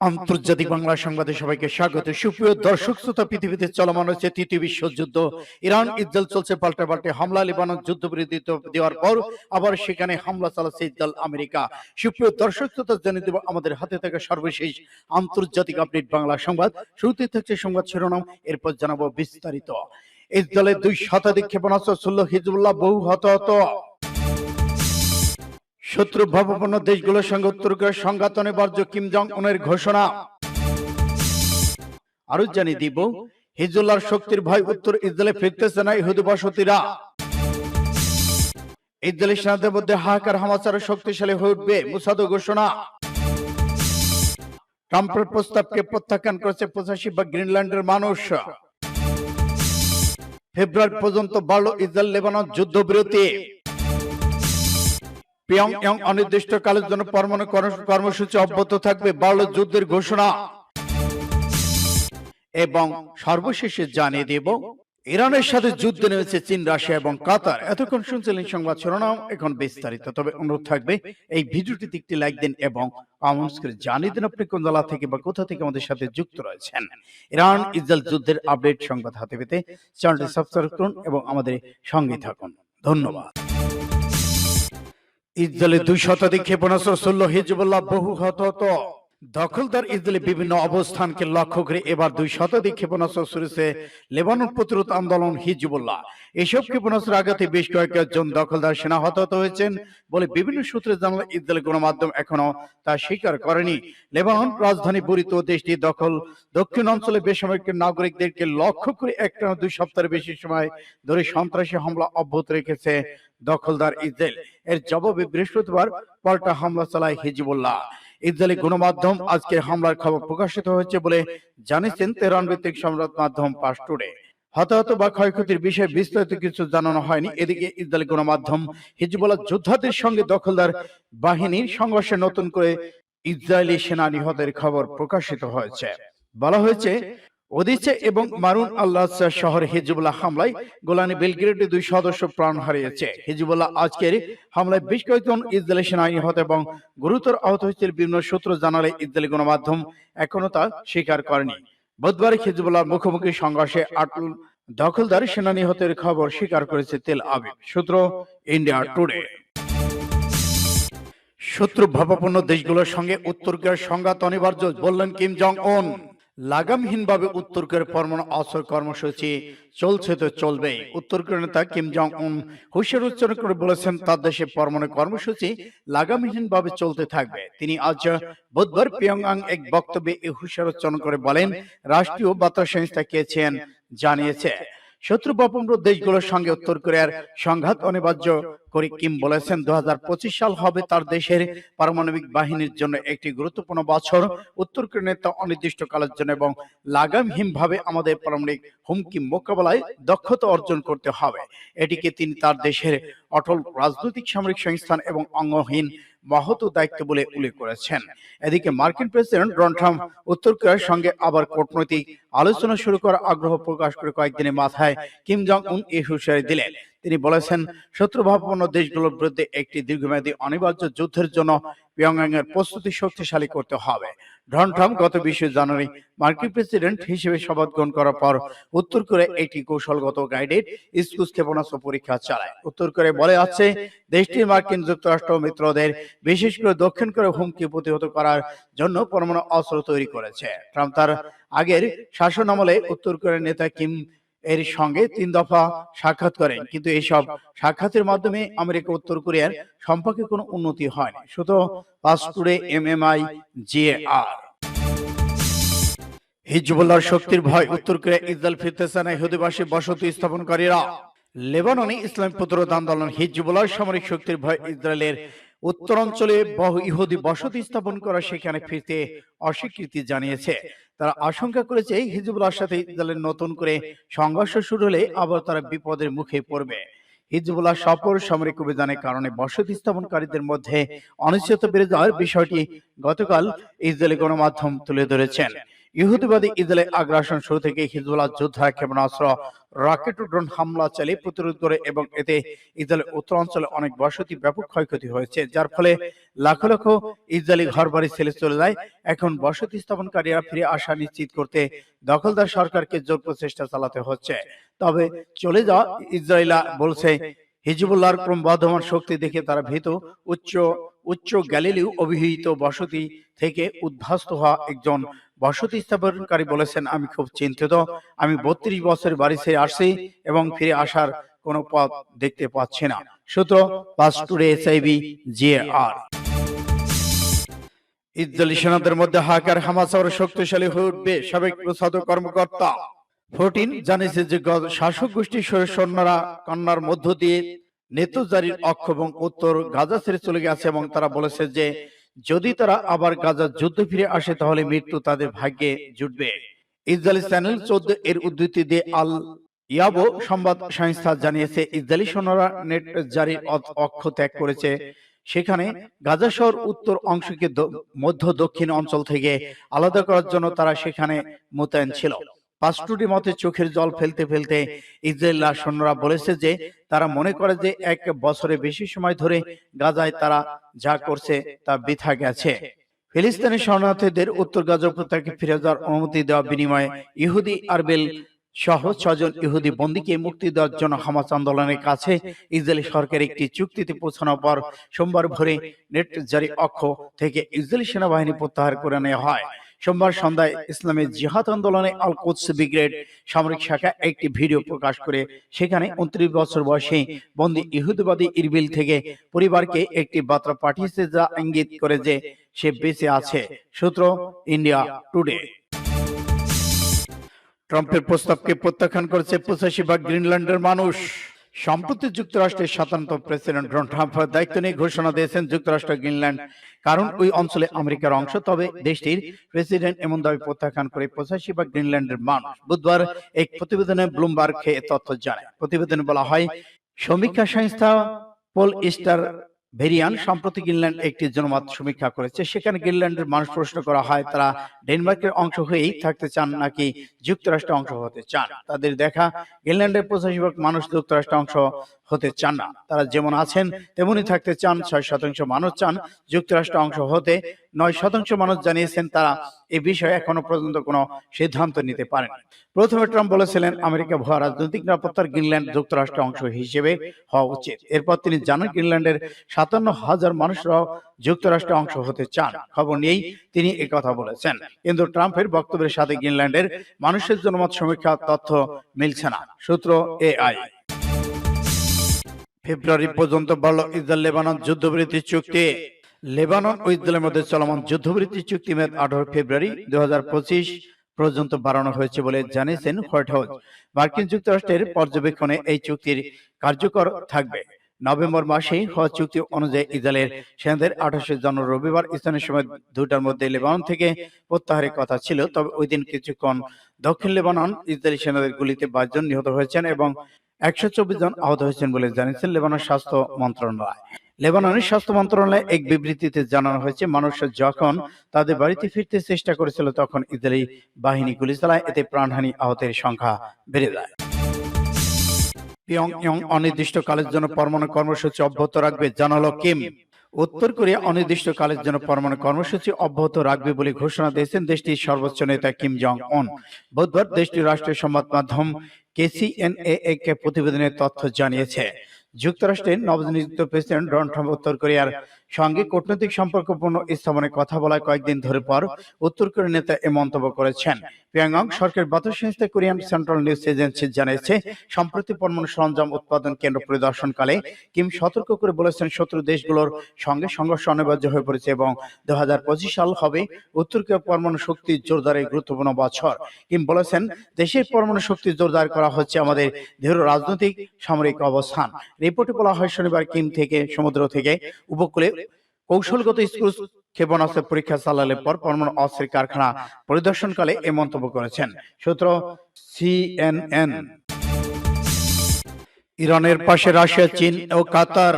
আন্তর্জাতিক বাংলা সংবাদে সবাইকে স্বাগত। সুপ্রিয় দর্শক শ্রোতা পৃথিবীতে চলমান হচ্ছে তৃতীয় বিশ্বযুদ্ধ। ইরান ইসরায়েল চলছে পাল্টে পাল্টে হামলা লিবানন যুদ্ধবিরতি দেওয়ার পর আবার সেখানে হামলা চালাচ্ছে ইসরায়েল আমেরিকা। সুপ্রিয় দর্শক শ্রোতা জানিয়ে দেব আমাদের হাতে থাকা সর্বশেষ আন্তর্জাতিক আপডেট বাংলা সংবাদ। শুরুতে থাকছে সংবাদ শিরোনাম এরপর জানাব বিস্তারিত। ইসরায়েলের দুই শতাধিক ক্ষেপণাস্ত্র ছিল হিজবুল্লাহ বহু হতাহত। শত্রু ভাবাপন্ন দেশগুলোর সঙ্গে উত্তর কোরিয়ার সংঘাত অনিবার্য কিম জং উনের ঘোষণা। আরও জানিয়ে দিব হিজুল্লাহর শক্তির ভয় উত্তর ইসরায়েলে ফিরতেছে না ইহুদি বসতিরা। ইসরায়েলি সেনাদের মধ্যে হাহাকার হামাচার শক্তিশালী হয়ে উঠবে মুসাদ ঘোষণা। ট্রাম্পের প্রস্তাবকে প্রত্যাখ্যান করেছে পঁচাশি বা গ্রিনল্যান্ডের মানুষ। ফেব্রুয়ারি পর্যন্ত বাড়ল ইসরায়েল লেবানন যুদ্ধবিরতি। পিয়ংইয়ং অনির্দিষ্টকালের জন্য পরমাণু কর্মসূচি অব্যাহত থাকবে, বাড়ল যুদ্ধের ঘোষণা। এবং সর্বশেষে জানিয়ে দেব, ইরানের সাথে যুদ্ধে নেমেছে চীন, রাশিয়া এবং কাতার। এতক্ষণ শুনছিলেন সংবাদ শিরোনাম, এখন বিস্তারিত। তবে অনুরোধ থাকবে, এই ভিডিওটিতে একটি লাইক দিন এবং কমেন্টস জানিয়ে দিন আপনি কোন জেলা থেকে বা কোথা থেকে আমাদের সাথে যুক্ত রয়েছেন। ইরান, ইসরায়েল যুদ্ধের আপডেট সংবাদ হাতে পেতে চ্যানেলটি সাবস্ক্রাইব করুন এবং আমাদের সঙ্গে থাকুন। ধন্যবাদ। ইসরায়েলের দুই শতাধিক ক্ষেপণাস্ত্র ষোলো হিজবুল্লাহ বহু হতাহত দখলদার ইসরায়েলের বিভিন্ন অবস্থানকে লক্ষ্য করে এবার দুই শতাধিক ক্ষেপণাস্ত্র ছুড়েছে লেবানন প্রতিরোধ আন্দোলন হিজবুল্লাহ। এসব ক্ষেপণাস্ত্র আঘাতে বেশ কয়েকজন দখলদার সেনা হতাহত হয়েছেন বলে বিভিন্ন সূত্রে জানালে ইসরায়েলের গণমাধ্যম এখনও তা স্বীকার করেনি। লেবানন রাজধানী বরিত দেশটি দখল, দক্ষিণ অঞ্চলে বেসামরিক নাগরিকদেরকে লক্ষ্য করে একটা দুই সপ্তাহের বেশি সময় ধরে সন্ত্রাসী হামলা অব্যাহত রেখেছে দখলদার ইসরায়েল। এর জবাবে বৃহস্পতিবার পাল্টা হামলা চালায় হিজবুল্লাহ। ইসরায়েলি গণমাধ্যম আজকে হামলার খবর প্রকাশিত হয়েছে বলে জানিয়েছেন তেহরান ভিত্তিক সংবাদ মাধ্যম পাস্টুরে হতাহত বা ক্ষয়ক্ষতির বিষয়ে বিস্তারিত কিছু জানানো হয়নি। এদিকে ইসরায়েলি গণমাধ্যম হিজবুল্লাহ যোদ্ধাদের সঙ্গে দখলদার বাহিনীর সংঘর্ষে নতুন করে ইসরায়েলি সেনা নিহতের খবর প্রকাশিত হয়েছে। বলা হয়েছে ওদিচে এবং মারুন আল্লাহ শহরে হিজবুল্লাহ হামলায় গোলানি বেলগ্রেডে দুই সদস্য প্রাণ হারিয়েছে। হিজবুল্লাহ আজকের হামলায় বেশ কয়েকজন ইসরায়েলি সেনা নিহত এবং গুরুতর আহত হয়েছে বিভিন্ন সূত্র জানালে ইসরায়েলি গণমাধ্যম এখনও তা স্বীকার করেনি। বুধবার হিজবুল্লাহ মুখোমুখি সংঘর্ষে আটল দখলদার সেনা নিহতের খবর স্বীকার করেছে তেল আবিব। সূত্র ইন্ডিয়া টুডে। শত্রু ভাবাপন্ন দেশগুলোর সঙ্গে উত্তর কোরিয়ার সংঘাত অনিবার্য, বললেন কিম জং উন লাগামহীনভাবে উত্তর কোরিয়ার পরমাণু অস্ত্র কর্মসূচি চলছে তো চলবে। উত্তর কোরিয়ার নেতা কিম জং উন হুশিয়ার উচ্চারণ করে বলেছেন, তার দেশে পরমাণু কর্মসূচি লাগামহীনভাবে চলতে থাকবে। তিনি আজ বুধবার পিয়ংয়াং এক বক্তব্যে এই হুশিয়ার উচ্চারণ করে বলেন, রাষ্ট্রীয় বার্তা সংস্থা কেছেন জানিয়েছে। শত্রু বাপম্র দেশগুলোর সঙ্গে উত্তর কোরিয়ার সংঘাত অনিবার্য করে কিম বলেছেন দু সাল হবে তার দেশের পারমাণবিক বাহিনীর জন্য একটি গুরুত্বপূর্ণ বছর। উত্তর কোরিয়ার নেতা অনির্দিষ্টকালের জন্য এবং লাগামহীন ভাবে আমাদের পারমাণবিক হুমকি মোকাবেলায় দক্ষতা অর্জন করতে হবে। এটিকে তিনি তার দেশের অটল রাজনৈতিক সামরিক সংস্থান এবং অঙ্গহীন মহৎ দায়িত্ব বলে উল্লেখ করেছেন। এদিকে মার্কিন প্রেসিডেন্ট ডোনাল্ড ট্রাম্প উত্তর কোরিয়ার সঙ্গে আবার কূটনৈতিক আলোচনা শুরু করার আগ্রহ প্রকাশ করে কয়েকদিনের মাথায় কিম জং উন এই হুঁশিয়ারি দিলেন। তিনি বলেছেন শত্রুভাবাপন্ন দেশগুলোর বিরুদ্ধে একটি দীর্ঘমেয়াদী অনিবার্য যুদ্ধের জন্য পিয়ংয়াং এর প্রস্তুতি শক্তিশালী করতে হবে। ডোনাল্ড ট্রাম্প গত বিশে জানুয়ারি মার্কিন প্রেসিডেন্ট হিসেবে শপথ গ্রহণ করার পর উত্তর কোরিয়া একটি কৌশলগত গাইডেড স্কুস ক্ষেপণাস্ত্র পরীক্ষা চালায়। উত্তর কোরিয়া বলে আছে, দেশটির মার্কিন যুক্তরাষ্ট্র মিত্রদের বিশেষ করে দক্ষিণ কোরিয়া হুমকি প্রতিহত করার জন্য পরমাণু অস্ত্র তৈরি করেছে। ট্রাম্প তার আগের শাসন আমলে উত্তর কোরিয়ার নেতা কিম এর সঙ্গে তিন দফা সাক্ষাৎ করেন, কিন্তু এইসব সাক্ষাতের মাধ্যমে আমেরিকা উত্তর কোরিয়ার সম্পর্কে কোনো উন্নতি হয়নি। শুধু পাসপুরে এমএমআই জিএআর। হিজবুল্লাহর শক্তির ভয় উত্তর কোরিয়া ইসরায়েল ফিরতেছে না। ইহুদিবাসী বসতি স্থাপনকারীরা। লেবাননে ইসলাম প্রতিরোধ আন্দোলন হিজবুল্লাহর সামরিক শক্তির ভয় ইসরায়েলের উত্তরাঞ্চলে বহু ইহুদি বসতি স্থাপন করা সেখানে ফিরতে অস্বীকৃতি জানিয়েছে। তারা আশঙ্কা করেছে হিজবুল্লাহর সাথে ইসরায়েলের নতুন করে সংঘর্ষ শুরু হলে আবার তারা বিপদের মুখে পড়বে। হিজবুল্লাহ সফর সামরিক অভিযানের কারণে বসতি স্থাপনকারীদের মধ্যে অনিশ্চয়তা বেড়ে যাওয়ার বিষয়টি গতকাল ইসরায়েলি গণমাধ্যম তুলে ধরেছেন। ইহুদিবাদী ইসরায়েলের আগ্রাসন শুরু থেকে হিজবুল্লাহ যোদ্ধা ক্ষেপণাস্ত্র রকেট ও ড্রোন হামলা চালিয়ে প্রতিরোধ করে এবং এতে ইসরায়েলের উত্তরাঞ্চলে অনেক বসতি ব্যাপক ক্ষয়ক্ষতি হয়েছে যার ফলে লাখ লক্ষ ইসরায়েলি ঘরবাড়ি ছেড়ে চলে যায়। এখন বসতি স্থাপনকারীরা ফিরে আসা নিশ্চিত করতে দখলদার সরকারকে জোর প্রচেষ্টা চালাতে হচ্ছে। তবে চলে যাওয়া ইসরায়েলা বলছে হিজবুল্লাহর ক্রমবর্ধমান শক্তি দেখে তারা ভীত। উচ্চ উচ্চ গ্যালিলিও অভিহিত বসতি থেকে উদ্ভাস্ত হওয়া একজন বসতি স্থাপনকারী বলেছেন, আমি খুব চিন্তিত। আমি বত্রিশ বছর বাড়ি ছেড়ে আসছি এবং ফিরে আসার কোনো পথ দেখতে পাচ্ছি না। সূত্র পাস টুডে এসআইবি জিএআর ইসরায়েলি সেনাদের মধ্যে হাকার হামাস আরও শক্তিশালী হয়ে উঠবে, সাবেক প্রসাদ কর্মকর্তা। ফোরটিন জানিয়েছে যে শাসক গোষ্ঠীর সৈন্যরা কন্যার মধ্য দিয়ে নেতজারির অক্ষ এবং উত্তর গাজা ছেড়ে চলে গেছে এবং তারা বলেছে যে যদি তারা আবার গাজার যুদ্ধ ফিরে আসে তাহলে মৃত্যু তাদের ভাগ্যে জুটবে। ইসরায়েলি চ্যানেল চোদ্দ এর উদ্ধৃতি দিয়ে আল ইয়াবো সংবাদ সংস্থা জানিয়েছে ইসরায়েলি সৈন্যরা নেট জারির অক্ষ ত্যাগ করেছে। সেখানে গাজা শহর উত্তর অংশকে মধ্য দক্ষিণ অঞ্চল থেকে আলাদা করার জন্য তারা সেখানে মোতায়েন ছিল। পাঁচটুটি মতে চোখের জল ফেলতে ফেলতে ইসরায়েল সৈন্যরা বলেছে যে তারা মনে করে যে এক বছরে বেশি সময় ধরে গাজায় তারা যা করছে তা বৃথা গেছে। ফিলিস্তিনি শরণার্থীদের উত্তর গাজা উপত্যকায় ফিরে যাওয়ার অনুমতি দেওয়া বিনিময়ে ইহুদি আরবেল সহ ছজন ইহুদি বন্দীকে মুক্তি দেওয়ার জন্য হামাস আন্দোলনের কাছে ইসরায়েলি সরকার একটি চুক্তিতে পৌঁছানোর পর সোমবার ভোরে নেট জারি অক্ষ থেকে ইসরায়েলি সেনাবাহিনী প্রত্যাহার করে নেওয়া হয়। সোমবার সন্ধ্যায় ইসলামী জিহাদ আন্দোলনে আল কোদস ব্রিগেড সামরিক শাখা একটি ভিডিও প্রকাশ করে সেখানে উনত্রিশ বছর বয়সী বন্দী ইহুদিবাদী ইরবিল থেকে পরিবারকে একটি বার্তা পাঠিয়েছে যা ইঙ্গিত করে যে সে বেঁচে আছে। সূত্র ইন্ডিয়া টুডে। ট্রাম্পের প্রস্তাবকে প্রত্যাখ্যান করেছে পঁচাশি ভাগ গ্রিনল্যান্ডের মানুষ। সম্প্রতি যুক্তরাষ্ট্রের সাধারণত প্রেসিডেন্ট ডোনাল্ড ট্রাম্প দায়িত্ব নিয়ে ঘোষণা দিয়েছেন যুক্তরাষ্ট্র, গ্রিনল্যান্ড, কারণ ওই অঞ্চলে আমেরিকার অংশ, তবে দেশটির প্রেসিডেন্ট এমন দাবি প্রত্যাখ্যান করে পঁচাশি বা গ্রিনল্যান্ডের মানুষ বুধবার এক প্রতিবেদনে ব্লুমবার্গ এ তথ্য জানায়। প্রতিবেদনে বলা হয়, সমীক্ষা সংস্থা পোল ইস্টার ভেরিয়ান সম্প্রতি গ্রিনল্যান্ড একটি জনমত সমীক্ষা করেছে। সেখানে গ্রিনল্যান্ডের মানুষ প্রশ্ন করা হয় তারা ডেনমার্কের অংশ হয়েই থাকতে চান নাকি যুক্তরাষ্ট্রের অংশ হতে চান? তাদের দেখা গ্রিনল্যান্ডের পঁচাশি ভাগ মানুষ যুক্তরাষ্ট্র অংশ হতে চান না। তারা যেমন আছেন তেমনই থাকতে চান ছয় শতাংশ মানুষ চান যুক্তরাষ্ট্র অংশ হতে নয় শতাংশ মানুষ জানিয়েছেন তারা এ বিষয়ে এখনও পর্যন্ত কোনো সিদ্ধান্ত নিতে পারেন। প্রথমে ট্রাম্প বলেছিলেন, আমেরিকা ভুয়া রাজনৈতিক নিরাপত্তার গ্রিনল্যান্ড যুক্তরাষ্ট্র অংশ হিসেবে হওয়া উচিত। এরপর তিনি জানান, গ্রিনল্যান্ডের সাতান্ন হাজার মানুষরাও যুক্তরাষ্ট্র অংশ হতে চান। খবর নিয়েই তিনি কথা বলেছেন। কিন্তু ট্রাম্পের বক্তব্যের সাথে গ্রিনল্যান্ডের মানুষের জনমত সমীক্ষা তথ্য মিলছে না। সূত্র এআই। ফেব্রুয়ারি পর্যন্ত বাড়ল ইসরায়েল লেবানন যুদ্ধবিরতি চুক্তি। লেবানন ও ইসরায়েলের মধ্যে চলমান যুদ্ধবিরতি চুক্তি মেয়াদ আঠারো ফেব্রুয়ারি দু হাজার পঁচিশ পর্যন্ত বাড়ানো হয়েছে বলে জানিয়েছেন হোয়াইট হাউস। মার্কিন যুক্তরাষ্ট্রের পর্যবেক্ষণে এই চুক্তির কার্যকর থাকবে। নভেম্বর মাসে হওয়া চুক্তি অনুযায়ী ইসরায়েলের সেনাদের আঠাশে জানুয়ারি রবিবার স্থানীয় সময় দুটার মধ্যে লেবানন থেকে প্রত্যাহারের কথা ছিল, তবে ওই দিন কিছুক্ষণ দক্ষিণ লেবানন ইসরায়েলি সেনাদের গুলিতে বাইশ জন নিহত হয়েছেন এবং একশো চব্বিশ জন আহত হয়েছেন বলে জানিয়েছেন লেবানন স্বাস্থ্য মন্ত্রণালয়। লেবাননের স্বাস্থ্য মন্ত্রণালয়ে এক বিবৃতিতে জানানো হয়েছে, মানুষ যখন তাদের বাড়িতে ফিরতে চেষ্টা করেছিল, তখন ইসরায়েলি বাহিনী গুলি চালায়, এতে প্রাণহানি আহতের সংখ্যা বেড়ে যায়। পিয়ংইয়ং অনির্দিষ্টকালের জন্য পরমাণু কর্মসূচি অব্যাহত রাখবে জানালো কিম। উত্তর কোরিয়া অনির্দিষ্টকালের জন্য পরমাণু কর্মসূচি অব্যাহত রাখবে বলে ঘোষণা দিয়েছেন দেশটির সর্বোচ্চ নেতা কিম জং উন বুধবার দেশটির রাষ্ট্রীয় সংবাদ মাধ্যম কেসিএনএ এক প্রতিবেদনে তথ্য জানিয়েছে। যুক্তরাষ্ট্রের নবনিযুক্ত প্রেসিডেন্ট ডোনাল্ড ট্রাম্প উত্তর কোরিয়ার সঙ্গে কূটনৈতিক সম্পর্কপূর্ণ স্থাপনে কথা বলায় কয়েকদিন ধরে পর উত্তর কোরিয়ার নেতা এ মন্তব্য করেছেন। পিয়াংয়ং সরকার বার্তা সংস্থা কোরিয়ান সেন্ট্রাল নিউজ এজেন্সি জানিয়েছে, সম্প্রতি পরমাণু সরঞ্জাম উৎপাদন কেন্দ্র পরিদর্শনকালে কিম সতর্ক করে বলেছেন শত্রু দেশগুলোর সঙ্গে সংঘর্ষ অনিবার্য হয়ে পড়েছে এবং দু হাজার পঁচিশ সাল হবে উত্তর কোরিয়া পরমাণু শক্তি জোরদারের গুরুত্বপূর্ণ বছর। কিম বলেছেন, দেশের পরমাণু শক্তি জোরদার করা হচ্ছে আমাদের দৃঢ় রাজনৈতিক সামরিক অবস্থান। রিপোর্টে বলা হয় শনিবার কিম থেকে সমুদ্র থেকে উপকূলে কৌশলগত স্কুল ক্ষেপণাস্ত্র পরীক্ষা চালালে পর পরমাণু অস্ত্রের কারখানা পরিদর্শনকালে এ মন্তব্য করেছেন। সূত্র সিএনএন। ইরানের পাশে রাশিয়া, চীন ও কাতার।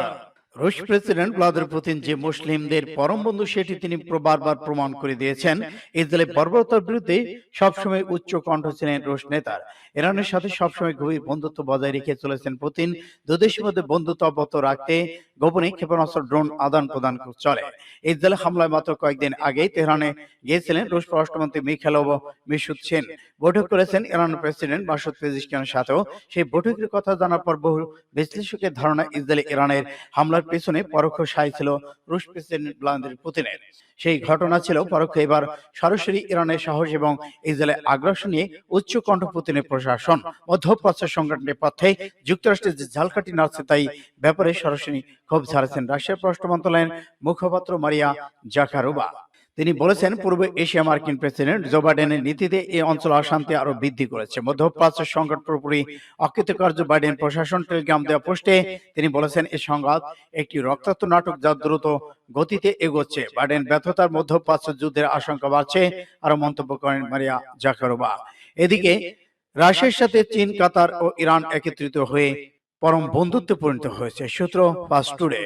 রুশ প্রেসিডেন্ট ভ্লাদিমির পুতিন যে মুসলিমদের পরম বন্ধু সেটি তিনি বারবার প্রমাণ করে দিয়েছেন। ইসরায়েলের বর্বরতার বিরুদ্ধে সবসময় উচ্চ কণ্ঠ ছিলেন রুশ নেতার ইরানের সাথে সবসময় গভীর বন্ধুত্ব বজায় রেখে চলেছেন পুতিন। দুদেশের মধ্যে বন্ধুত্ব অব্যাহত রাখতে গোপনে ক্ষেপণাস্ত্র ড্রোন আদান প্রদান চলে। ইসরায়েল হামলায় মাত্র কয়েকদিন আগেই তেহরানে গিয়েছিলেন রুশ পররাষ্ট্রমন্ত্রী মিখাইলভ মিশুৎসেন বৈঠক করেছেন ইরানের প্রেসিডেন্ট মাসুদ পেজিশকিয়ানের সাথেও সেই বৈঠকের কথা জানার পর বহু বিশ্লেষকের ধারণা ইসরায়েলি ইরানের হামলার পেছনে পরোক্ষ সায় ছিল রুশ প্রেসিডেন্ট ভ্লাদিমির পুতিনের। সেই ঘটনা ছিল পরোক্ষ এবার সরাসরি ইরানের সাহস এবং ইসরায়েলের আগ্রাসন নিয়ে উচ্চ কণ্ঠ পুতিনের প্রশাসন। মধ্যপ্রাচ্য সংগঠনের পথে যুক্তরাষ্ট্রের যে ঝালকাটি নাড়ছে তাই ব্যাপারে সরাসরি ক্ষোভ ঝাড়ছেন রাশিয়ার পররাষ্ট্র মন্ত্রণালয়ের মুখপাত্র মারিয়া জাকারোবা তিনি বলেছেন, পূর্ব এশিয়া মার্কিন প্রেসিডেন্ট জো বাইডেনের নীতিতে এই অঞ্চল অশান্তি আরও বৃদ্ধি করেছে। মধ্যপ্রাচ্যের সংকট পুরোপুরি অকৃতকার্য, বাইডেন প্রশাসন টেলিগ্রাম দেওয়া পোস্টে তিনি বলেছেন এই সংঘাত একটি রক্তাক্ত নাটক যা দ্রুত গতিতে এগোচ্ছে। বাইডেন ব্যর্থতার মধ্যপ্রাচ্য যুদ্ধের আশঙ্কা বাড়ছে আরও মন্তব্য করেন মারিয়া জাকারোবা এদিকে রাশিয়ার সাথে চীন, কাতার ও ইরান একত্রিত হয়ে পরম বন্ধুত্বে পরিণত হয়েছে। সূত্র টুডে।